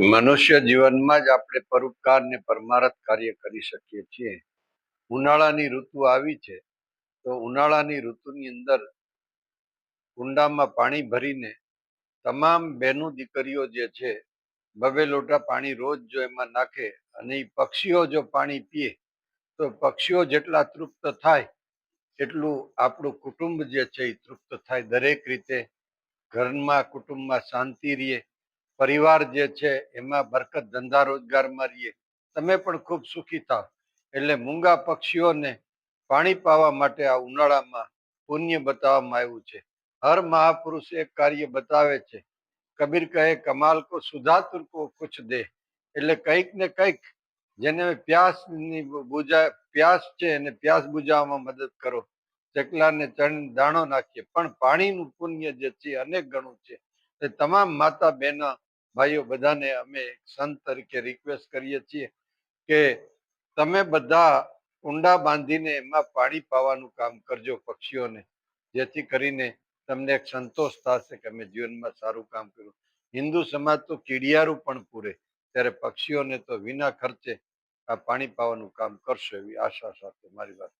મનુષ્ય જીવનમાં જ આપણે પરોપકાર ને પરમારથ કાર્ય કરી શકીએ છીએ. ઉનાળાની ઋતુ આવી છે, તો ઉનાળાની ઋતુની અંદર કુંડામાં પાણી ભરીને તમામ બહેનો દીકરીઓ જે છે, બબે લોટા પાણી રોજ જો એમાં નાખે અને એ પક્ષીઓ જો પાણી પીએ, તો પક્ષીઓ જેટલા તૃપ્ત થાય એટલું આપણું કુટુંબ જે છે એ તૃપ્ત થાય દરેક રીતે. ઘરમાં, કુટુંબમાં શાંતિ રહે પરિવાર જે છે, એમાં બરકત ધંધા રોજગારમાં રહીએ. તમે પણ ખૂબ સુખી થાવ. એટલે મૂંગા પક્ષીઓને પાણી પાવા માટે આ ઉનાળામાં પુણ્ય બતાવવામાં આવ્યું છે. હર મહાપુરુષ એક કાર્ય બતાવે છે. કબીર કહે, કમાલ કો સુધા તુરકો કુછ દે. એટલે કંઈક ને કંઈક જેને પ્યાસની બુજા, પ્યાસ છે એને પ્યાસ બુજાવવામાં મદદ કરો. ચકલાને ચણ, દાણો નાખીએ. પણ પાણીનું પુણ્ય જે છે, અનેક ગણું છે. તે તમામ માતા બહેનો ભાઈઓ, બધાને અમે સંત તરીકે રિક્વેસ્ટ કરીએ છીએ કે તમે બધા ઊંડા બાંધીને એમાં પાણી પાવાનું કામ કરજો પક્ષીઓને, જેથી કરીને તમને એક સંતોષ થશે કે અમે જીવનમાં સારું કામ કર્યું હિન્દુ સમાજ તો કીડિયારું પણ પૂરે, ત્યારે પક્ષીઓને તો વિના ખર્ચે આ પાણી પાવાનું કામ કરશો એવી આશા સાથે મારી વાત.